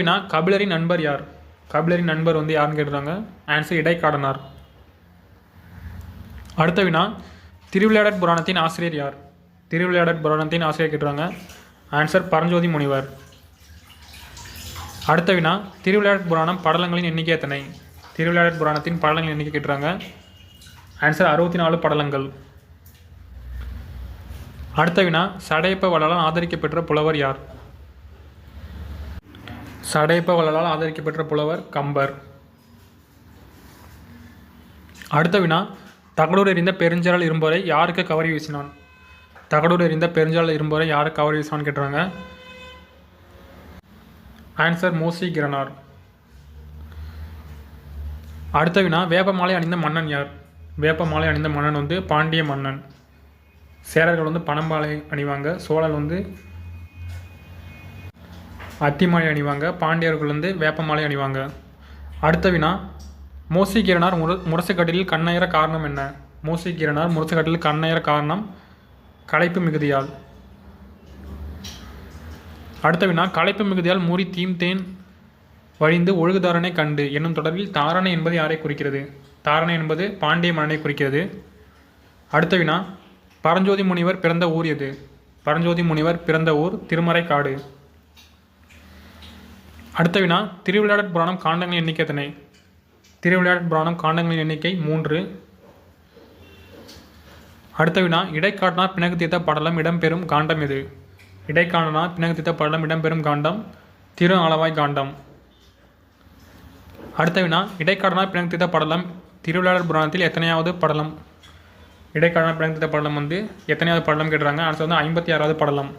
வினா கபிலரின் நண்பர் யார்? கபிலரின் நண்பர் வந்து யாருன்னு கேட்டுறாங்க ஆன்சர் இடைக்காடனார். அடுத்த வினா திருவிளையாடற் புராணத்தின் ஆசிரியர் யார்? திருவிளையாடற் புராணத்தின் ஆசிரியர் கேட்டுறாங்க ஆன்சர் பரஞ்சோதி முனிவர். அடுத்த வினா திருவிளையாடற் புராணம் படலங்களின் எண்ணிக்கை எத்தனை? திருவிளையாடற் புராணத்தின் படலங்களின் எண்ணிக்கை கேட்டுறாங்க ஆன்சர் அறுபத்தி நாலு படலங்கள். அடுத்த வினா சடையப்ப வள்ளலால் ஆதரிக்கப்பெற்ற புலவர் யார்? சடைப்பவர்களால் ஆதரிக்கப்பெற்ற புலவர் கம்பர். அடுத்த வினா தகடூர் எறிந்த பெருஞ்சால் இரும்பொறை யாருக்கு கவரி வீசினான்? தகடூர் எறிந்த பெருஞ்சால் இரும்பொறை யாருக்கு கவரி வீசினான்னு கேட்டுறாங்க ஆன்சர் மோசி கிரனார் அடுத்த வினா வேப்பமாலை அணிந்த மன்னன் யார்? வேப்பமாலை அணிந்த மன்னன் வந்து பாண்டிய மன்னன். சேரர்கள் வந்து பணம்பாலை அணிவாங்க. சோழர் வந்து அத்திமாலை அணிவாங்க. பாண்டியர்கள் வந்து வேப்பமாலை அணிவாங்க. அடுத்த வினா மோசிகீரனார் முர முரசுக்கட்டிலில் கண்ணயர காரணம் என்ன? மோசிகீரனார் முரசுக்கட்டிலில் கண்ணயர காரணம் களைப்பு மிகுதியால். அடுத்த வினா களைப்பு மிகுதியால் மூறி தீம் தேன் வழிந்து ஒழுகுதாரனை கண்டு. என்னும் தொடரில் தாரணை என்பது யாரை குறிக்கிறது? தாரணை என்பது பாண்டிய மன்னனை குறிக்கிறது. அடுத்த வினா பரஞ்சோதி முனிவர் பிறந்த ஊர் எது? பரஞ்சோதி முனிவர் பிறந்த ஊர் திருமறைக்காடு. அடுத்த வினா திருவிளையாடற் புராணம் காண்டங்களின் எண்ணிக்கை எத்தனை? திருவிளையாடற் புராணம் காண்டங்களின் எண்ணிக்கை மூன்று. அடுத்த வினா இடைக்காட்டனார் பிணக்கு தீர்த்த படலம் இடம்பெறும் காண்டம் எது? இடைக்காட்டனார் பிணக்கு தீர்த்த படலம் இடம்பெறும் காண்டம் திரு ஆலவாய் காண்டம். அடுத்த வினா இடைக்காடனார் பிணக்கு தீர்த்த படலம் திருவிளையாடற் புராணத்தில் எத்தனையாவது படலம்? இடைக்காடனார் பிணக்கு தீர்த்த படலம் வந்து எத்தனையாவது படலம் கேட்டுறாங்க அடுத்து வந்து ஐம்பத்தி ஆறாவது படலம்.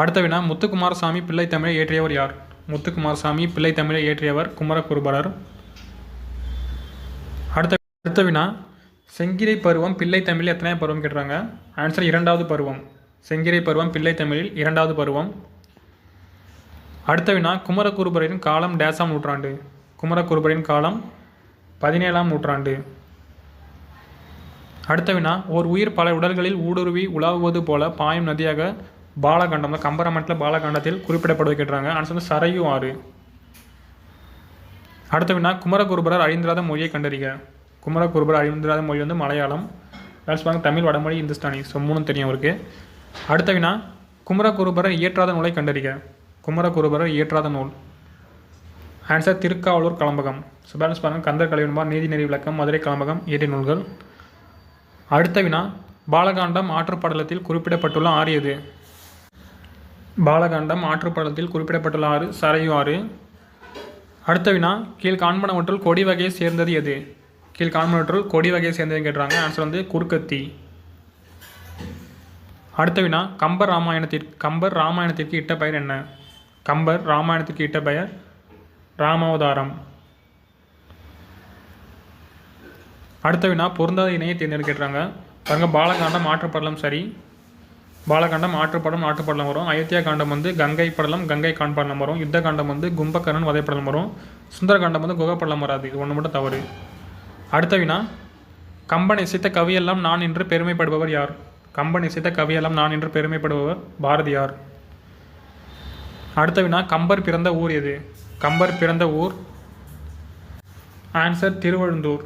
அடுத்த வினா முத்துக்குமாரசாமி பிள்ளை தமிழை இயற்றியவர் யார்? முத்துக்குமாரசாமி பிள்ளை தமிழை இயற்றியவர் குமரகுருபரர். அடுத்த அடுத்த வினா செங்கிரை பருவம் பிள்ளை தமிழில் எத்தனை பருவம் கேட்டுறாங்க ஆன்சர் இரண்டாவது பருவம். செங்கிரை பருவம் பிள்ளை தமிழில் இரண்டாவது பருவம். அடுத்த வினா குமரகுருபரின் காலம் டேசாம் நூற்றாண்டு. குமரகுருபரின் காலம் பதினேழாம் நூற்றாண்டு. அடுத்த வினா ஓர் உயிர் பல உடல்களில் ஊடுருவி உலாவுவது போல பாயும் நதியாக பாலகண்டம் தான் கம்பராமட்டில் பாலகண்டத்தில் குறிப்பிடப்படுவது கேட்டுறாங்க ஆன்சர் வந்து சரையு ஆறு. அடுத்த வினா குமரகுருபரர் அழிந்திராத மொழியை கண்டறிக. குமரகுருபரர் அழிந்திராத மொழி வந்து மலையாளம். வேறு தமிழ் வடமொழி இந்துஸ்தானி. ஸோ மூணும் தெரியும் அவருக்கு. அடுத்த வினா குமரகுருபரர் இயற்றாத நூலை கண்டறிக. குமரகுருபரர் இயற்றாத நூல். Answer Thirukkavalur Kalambagam. So balance பாருங்கள் கந்தர் கலைவன்பார் நீதிநெறி விளக்கம் மதுரை கலம்பகம் இயற்கை நூல்கள். அடுத்த வினா பாலகாண்டம் ஆற்றுப்படலத்தில் குறிப்பிடப்பட்டுள்ள ஆறு எது? பாலகாண்டம் ஆற்றுப்படலத்தில் குறிப்பிடப்பட்டுள்ள ஆறு சரையு ஆறு அடுத்த வினா கீழ் காண்பனவற்றுள் கொடி வகையை சேர்ந்தது எது? கீழ் காண்பனவற்றுள் கொடி வகையை சேர்ந்ததுன்னு கேட்டுறாங்க ஆன்சர் வந்து குறுக்கத்தி. அடுத்த வினா கம்பர் ராமாயணத்திற்கு கம்பர் ராமாயணத்திற்கு இட்ட பெயர் என்ன? கம்பர் ராமாயணத்திற்கு இட்ட பெயர் ராமாவதாரம். அடுத்த வினா பொருந்தாத இணையை தேர்ந்தெடுக்கிறாங்க பாருங்கள் பாலகாண்டம் ஆற்றுப்படலம் சரி. பாலகாண்டம் ஆற்றுப்படம் ஆற்றுப்படலம் வரும். அயோத்தியா காண்டம் வந்து கங்கை படலம் கங்கை காண்படலம் வரும். யுத்த காண்டம் வந்து கும்பகரன் வதைப்படலம் வரும். சுந்தரகாண்டம் வந்து குகப்படலம் வராது. இது ஒன்று மட்டும் தவறு. அடுத்த வினா கம்பன் இசைத்த கவியெல்லாம் நான் என்று பெருமைப்படுபவர் யார்? கம்பன் இசைத்த கவியெல்லாம் நான் என்று பெருமைப்படுபவர் பாரதியார். அடுத்த வினா கம்பர் பிறந்த ஊர் எது? கம்பர் பிறந்த ஊர்? ஆன்சர் திருவழுந்தூர்.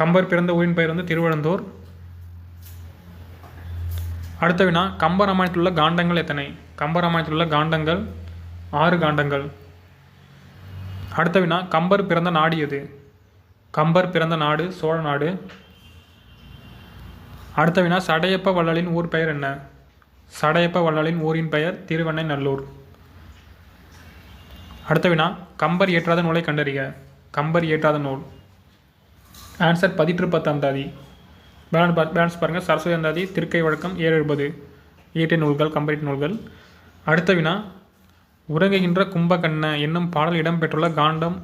கம்பர் பிறந்த ஊரின் பெயர் வந்து திருவழந்தூர். அடுத்த வினா கம்பராமாயணத்தில் உள்ள காண்டங்கள் எத்தனை? கம்பராமாயணத்தில் உள்ள காண்டங்கள் ஆறு காண்டங்கள். அடுத்த வினா கம்பர் பிறந்த நாடு எது? கம்பர் பிறந்த நாடு சோழ நாடு. அடுத்த வினா சடையப்ப வள்ளலின் ஊர் பெயர் என்ன? சடையப்ப வள்ளலின் ஊரின் பெயர் திருவண்ணை நல்லூர் அடுத்த வினா கம்பர் இயற்றாத நூலை கண்டறிக. கம்பர் இயற்றாத நூல். ஆன்சர் பதிற்று பத்தாந்தாதி பேலன்ஸ் பா பேலன்ஸ் பாருங்கள் சரஸ்வதி அந்தாதி திருக்கை வழக்கம் ஏழு எழுபது. இயற்கை நூல்கள் கம்பரிட் நூல்கள். அடுத்த வினா. உறங்குகின்ற கும்பகண்ண என்னும் பாடல் இடம்பெற்றுள்ள காண்டம்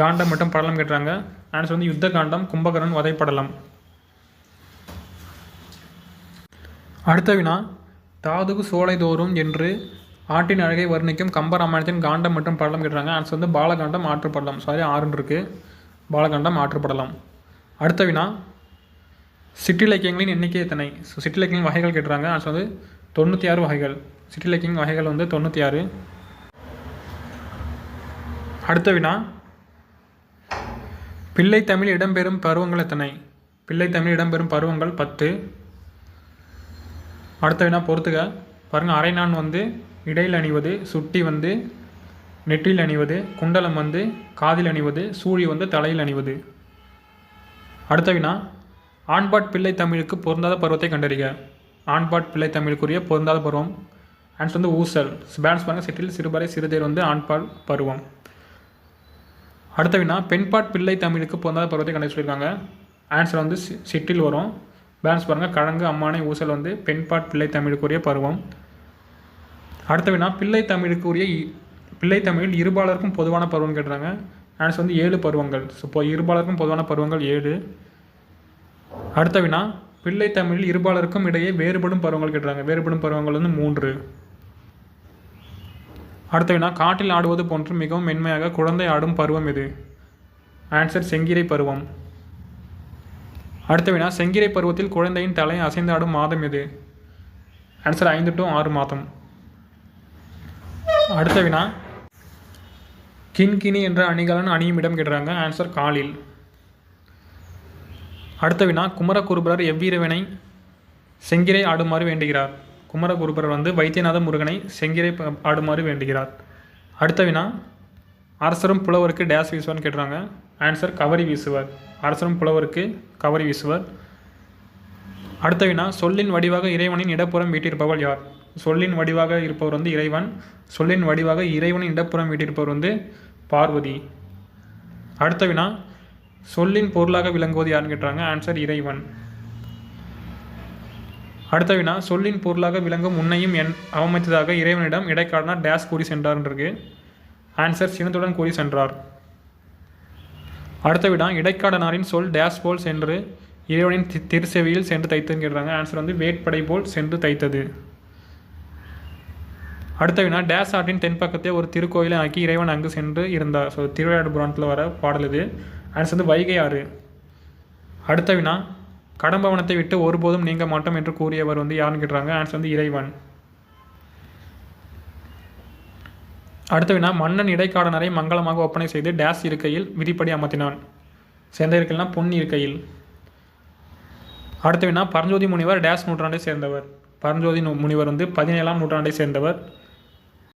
காண்டம் மற்றும் படலம் கேட்டாங்க ஆன்சர் வந்து யுத்த காண்டம் கும்பகர்ணன் வதைப்படலம் அடுத்த வினா. தாதுகு சோலைதோறும் என்று ஆட்டின் அழகை வர்ணிக்கும் கம்பராமாயணத்தின் காண்டம் மற்றும் படலம் கேட்டுறாங்க ஆன்சர் வந்து பாலகாண்டம் ஆற்றுப்படலம். சாரி ஆறுன்னு இருக்குது பாலகாண்டம் ஆற்றுப்படலம். அடுத்த வினா. சிற்றிலக்கியங்களின் எண்ணிக்கை எத்தனை? ஸோ சிற்றிலக்கியங்களின் வகைகள் கேட்டுறாங்க ஆன்சர் வந்து தொண்ணூற்றி ஆறு வகைகள் சிற்றிலக்கியம் வகைகள் வந்து தொண்ணூற்றி ஆறு அடுத்த வினா. பிள்ளை தமிழ் இடம்பெறும் பருவங்கள் எத்தனை? பிள்ளை தமிழ் இடம்பெறும் பருவங்கள் பத்து. அடுத்த வினா பொறுத்துக. பாருங்கள் அரைநான் வந்து இடையில் அணிவது சுட்டி வந்து நெற்றியில் அணிவது குண்டலம் வந்து காதில் அணிவது சூழி வந்து தலையில் அணிவது. அடுத்த வினா. ஆண்பாட் பிள்ளை தமிழுக்கு பொருந்தாத பருவத்தை கண்டறிக. ஆண்பாட் பிள்ளை தமிழுக்குரிய பொருந்தாத பருவம். ஆன்சர் வந்து ஊசல். பேலன்ஸ் பாருங்க செட்டில் சிறுபறை சிறுதேர் வந்து ஆண்பால் பருவம். அடுத்த வினா பெண்பாட் பிள்ளை தமிழுக்கு பொருந்தாத பருவத்தை கண்டு சொல்லியிருக்காங்க. ஆன்சர் வந்து சிட்டில் வரும். பேலன்ஸ் பாருங்கள் கழங்கு அம்மானை ஊசல் வந்து பெண்பாட் பிள்ளை தமிழுக்குரிய பருவம். அடுத்த வினா பிள்ளை தமிழுக்குரிய இ- பிள்ளை தமிழில் இருபாலருக்கும் பொதுவான பருவம் கேட்டுறாங்க ஆன்சர் வந்து ஏழு பருவங்கள். ஸோ இப்போ இருபாலருக்கும் பொதுவான பருவங்கள் ஏழு. அடுத்த வினா பிள்ளை தமிழில் இருபாலருக்கும் இடையே வேறுபடும் பருவங்கள் கேட்டுறாங்க வேறுபடும் பருவங்கள் வந்து மூன்று. அடுத்த வினா காட்டில் ஆடுவது போன்று மிகவும் மென்மையாக குழந்தை ஆடும் பருவம் எது ஆன்சர் செங்கிரை பருவம். அடுத்த வினா செங்கிரை பருவத்தில் குழந்தையின் தலை அசைந்து ஆடும் மாதம் எது ஆன்சர் ஐந்து டு ஆறு மாதம். அடுத்த வினா கின்கினி என்ற அணிகலன் அணியும் இடம் கேட்டுறாங்க ஆன்சர் காலில். அடுத்த வினா குமரகுருபரர் எவ்வீரவனை செங்கிரை ஆடுமாறு வேண்டுகிறார். குமரகுருபரர் வந்து வைத்தியநாத முருகனை செங்கிரை ஆடுமாறு வேண்டுகிறார். அடுத்த வினா அரசரும் புலவருக்கு டேஸ் வீசுவார்னு கேட்டுறாங்க ஆன்சர் கவரி வீசுவர். அரசரும் புலவருக்கு கவரி வீசுவர். அடுத்த வினா சொல்லின் வடிவாக இறைவனின் இடப்புறம் வீட்டிருப்பவள் யார்? சொல்லின் வடிவாக இருப்பவர் வந்து இறைவன். சொல்லின் வடிவாக இறைவனின் இடப்புறம் வீட்டிருப்பவர் வந்து பார்வதி. அடுத்த வினா சொல்லின் பொருளாக விளங்குவது யாருன்னு கேட்டாங்க? ஆன்சர் இறைவன். அடுத்த வினா சொல்லின் பொருளாக விளங்கும் உன்னையும் என் அவமதித்ததாக இறைவனிடம் இடைக்காடனார் டேஸ் கூறி சென்றார்ன்றிருக்கு ஆன்சர் சினத்துடன் கூறி சென்றார். அடுத்த வினா இடைக்காடனாரின் சொல் டேஸ் போல் சென்று இறைவனின் தி- திருச்செவியில் சென்று தைத்ததுன்னு கேட்குறாங்க ஆன்சர் வந்து வேட்படை போல் சென்று தைத்தது. அடுத்த வினா டேஸ் ஆற்றின் தென்பக்கத்தை ஒரு திருக்கோயிலை ஆக்கி இறைவன் அங்கு சென்று இருந்தார். ஸோ திருவிளையாடு புராணத்தில் வர பாடல் இது. ஆன்சர் வந்து வைகை ஆறு. அடுத்த வினா கடம்பவனத்தை விட்டு ஒருபோதும் நீங்க மாட்டோம் என்று கூறியவர் வந்து யாருன்னு கேட்டுறாங்க ஆன்சர் வந்து இறைவன். அடுத்த வினா மன்னன் இடைக்காடனரை மங்களமாக ஒப்பனை செய்து டேஸ் இருக்கையில் விதிப்படி அமர்த்தினான். சேர்ந்த இருக்கையில்னா பொன் இருக்கையில். அடுத்த வினா பரஞ்சோதி முனிவர் டேஸ் நூற்றாண்டை சேர்ந்தவர். பரஞ்சோதி முனிவர் வந்து பதினேழாம் நூற்றாண்டை சேர்ந்தவர்.